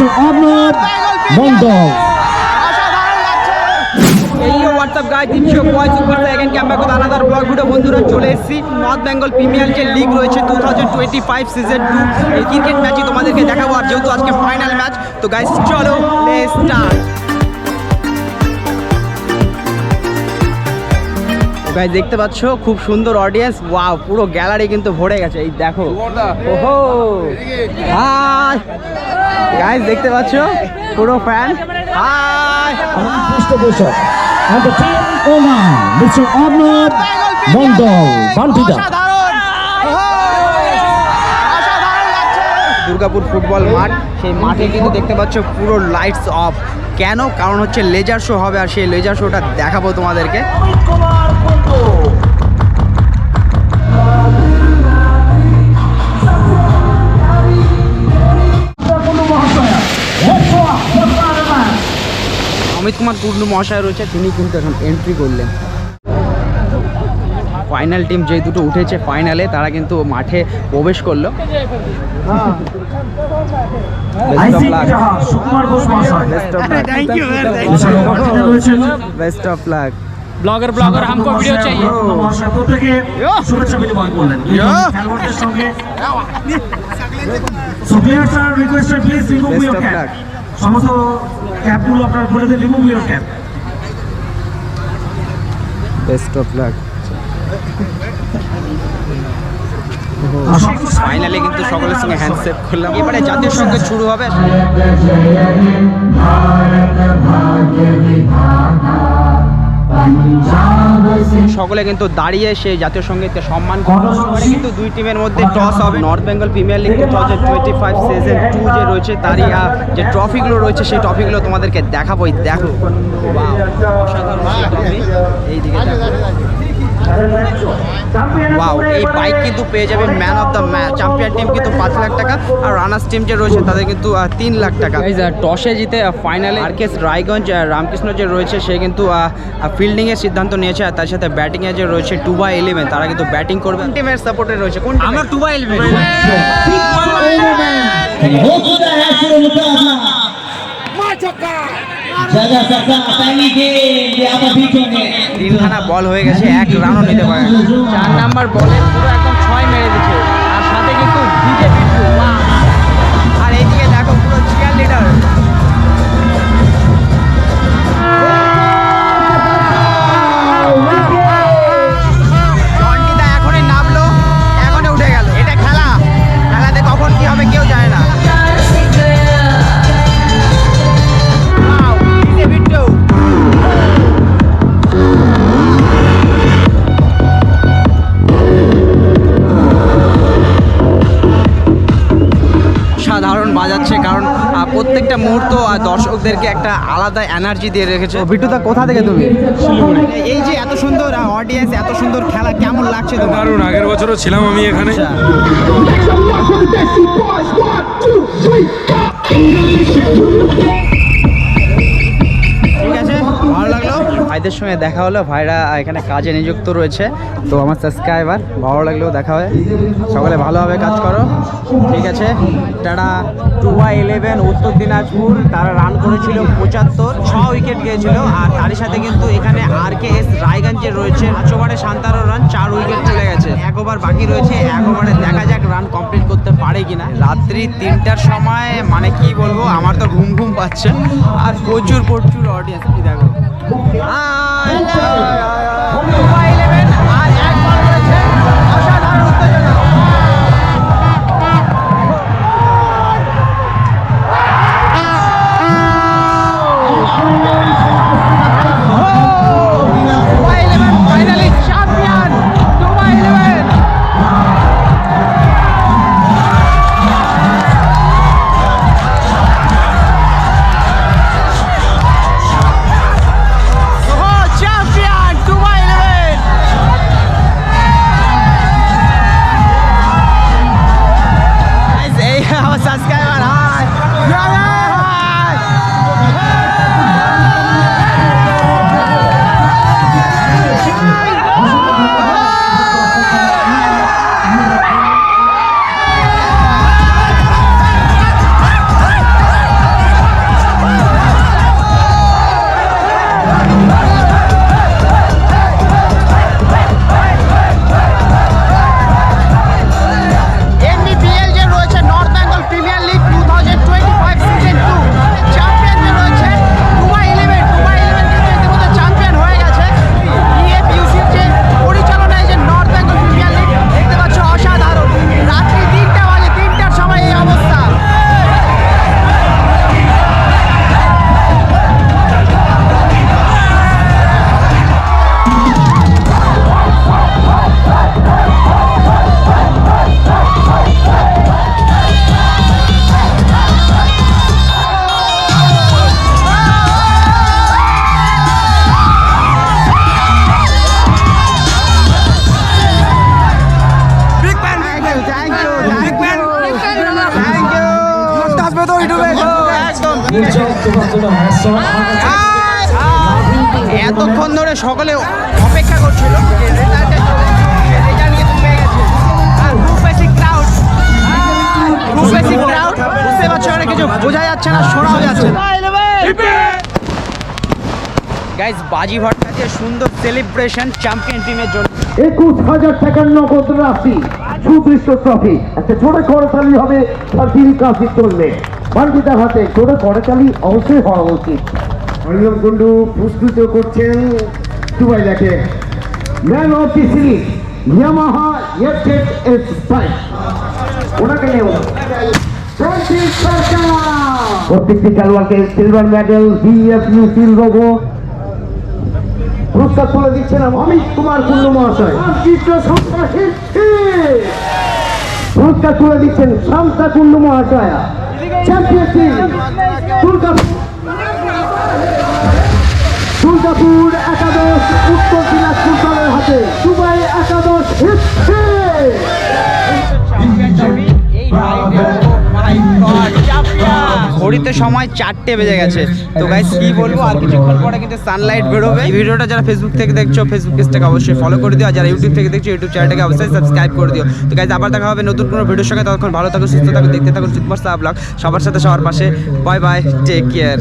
Mister আপনার Mondal WhatsApp গাই তিনশো পয় সুপার সেকেন্ড ক্যাম্পাকো দানাদার বন্ধুরা চলে এসেছি। নর্থ বেঙ্গল প্রিমিয়ার যে লিগ রয়েছে two thousand twenty five season two এই ক্রিকেট ম্যাচই তোমাদেরকে দেখাবো। আর যেহেতু আজকে ফাইনাল ম্যাচ তো গাইস চলো স্টার্ট গাইজ দেখতে পাচ্ছ, খুব সুন্দর অডিয়েন্স ওয়াও পুরো গ্যালারি কিন্তু ভরে গেছে, এই দেখো। ওহো! হাই গাইজ দেখতে পাচ্ছ, পুরো fan high and the team owner mister Arnab Mondal বান্টিদা Durgapur football মাঠ, সেই মাঠে কিন্তু দেখতে পাচ্ছ, পুরো লাইটস অফ কেন? কারণ হচ্ছে লেজার শো হবে, আর সেই লেজার শোটা দেখাবো তোমাদেরকে। অমিত কুমার টুডু মহাশয় রয়েছে তিনি কিন্তু এখন এন্ট্রি করলেন। ফাইনাল টিম যে দুটো উঠেছে ফাইনালে তারা কিন্তু মাঠে প্রবেশ করল। Best of luck blogger blogger আমাকে ভিডিও চাই। স্যার প্লিজ সমস্ত আপনার বলে বেস্ট অফ ফাইনালি কিন্তু সকলের সঙ্গে হ্যান্ডশেক করলাম। এবারে জাতীয় সঙ্গে শুরু হবে। সকলে কিন্তু দাঁড়িয়ে সেই জাতীয় সঙ্গীতকে সম্মান করে কিন্তু দুই টিমের মধ্যে টস হবে North Bengal Premier League two twenty five season two যে রয়েছে, তারই যে ট্রফিগুলো রয়েছে, সেই ট্রফিগুলো তোমাদেরকে দেখাবোই দেখো অসাধারণ এইদিকে দেখো। ওয়াও এই বাইক কিন্তু পেয়ে যাবে man of the match champion team কিন্তু পাঁচ লাখ টাকা আর রানার্স টিম যে রয়েছে তাদের কিন্তু তিন লাখ টাকা। টসে জিতে ফাইনালে আর কেস রায়গঞ্জ রামকৃষ্ণ যে রয়েছে সে কিন্তু ফিল্ডিংয়ের সিদ্ধান্ত নিয়েছে আর তার সাথে ব্যাটিংয়ে যে রয়েছে টু বাই ইলেভেন তারা কিন্তু ব্যাটিং করবে। টিমের সাপোর্টে রয়েছে? কোন আমরা টু বাই ইলেভেন होता তিন বল হয়ে গেছে এক রানও নিতে পারে। চার নাম্বার বলে পুরো একদম বাজাচ্ছে কারণ প্রত্যেকটা মুহূর্ত আর দর্শকদেরকে একটা আলাদা এনার্জি দিয়ে রেখেছে বিটুদা কোথা থেকে তুমি এই যে এত সুন্দর অডিয়েন্স এত সুন্দর খেলা কেমন লাগছে দারুণ আগের বছরও ছিলাম আমি এখানে আচ্ছা। ঠিক ভাইদের সঙ্গে দেখা হলো। ভাইরা এখানে কাজে নিযুক্ত রয়েছে। তো আমার সাবস্ক্রাইবার ভালো লাগলেও দেখা হয়। সকলে ভালোভাবে কাজ করো। ঠিক আছে? তারা টু বাই ইলেভেন উত্তর দিনাজপুর, তারা রান করেছিল পঁচাত্তর, ছ উইকেট গিয়েছিল আর তারই সাথে কিন্তু এখানে আর কে এস রায়গঞ্জে রয়েছে। পাঁচ ওভারে সান্তারো রান চার উইকেট চলে গেছে। এক ওভার বাকি রয়েছে। এক ওভারে দেখা যাক রান কমপ্লিট করতে পারে কিনা। রাত্রি তিনটার সময় মানে কি বলব, আমার তো ঘুম ঘুম পাচ্ছে। আর প্রচুর প্রচুর অডিয়েন্স কি দেখো আয়, দুবাই এতক্ষণ ধরে সকলে অপেক্ষা করছিল। আর বাজি সুন্দর সেলিব্রেশন চ্যাম্পিয়ন টিমের জন্য। একুশ হাজার টাকার নগদ রাশি, সুদৃশ্য ট্রফি একটা ছোট করতালি হবে তার তিনি কাশি চলবে। বান্ডিদার হাতে ছোট করতালি অবশ্যই হওয়া উচিত। অনিয়ম কুণ্ডু পুরস্কৃত করছেন দুবাই দেখে man of the series Yamaha FZ S five ওনাকে নেব প্রত্যেকটি খেলোয়াড়কে silver medal BFU seal logo পুরস্কার তুলে দিচ্ছেন অমিত কুমার কুন্ডু মহাশয়। কৃষ্ণ পুরস্কার তুলে দিচ্ছেন শান্তা কুন্ডু মহাশয়। চ্যাম্পিয়ন টিম দুর্গাপুর দুর্গাপুর ঘড়িতে সময় চারটে বেজে গেছে। তো গাইস কি বলব? আর কিছুক্ষণ পরে কিন্তু সানলাইট বেরোবে। এই ভিডিওটা যারা ফেসবুক থেকে দেখছ ফেসবুক পেজটাকে অবশ্যই ফলো করে দিও। আর যারা ইউটিউব থেকে দেখছ ইউটিউব চ্যানেলটাকে অবশ্যই সাবস্ক্রাইব করে দিও। তো গাইস আবার দেখা হবে নতুন কোনো ভিডিওর সঙ্গে। তখন ভালো থাকো, সুস্থ থাকো, দেখতে থাকো সুপার সাহা ব্লগ সবার সাথে সবার পাশে। Bye bye take care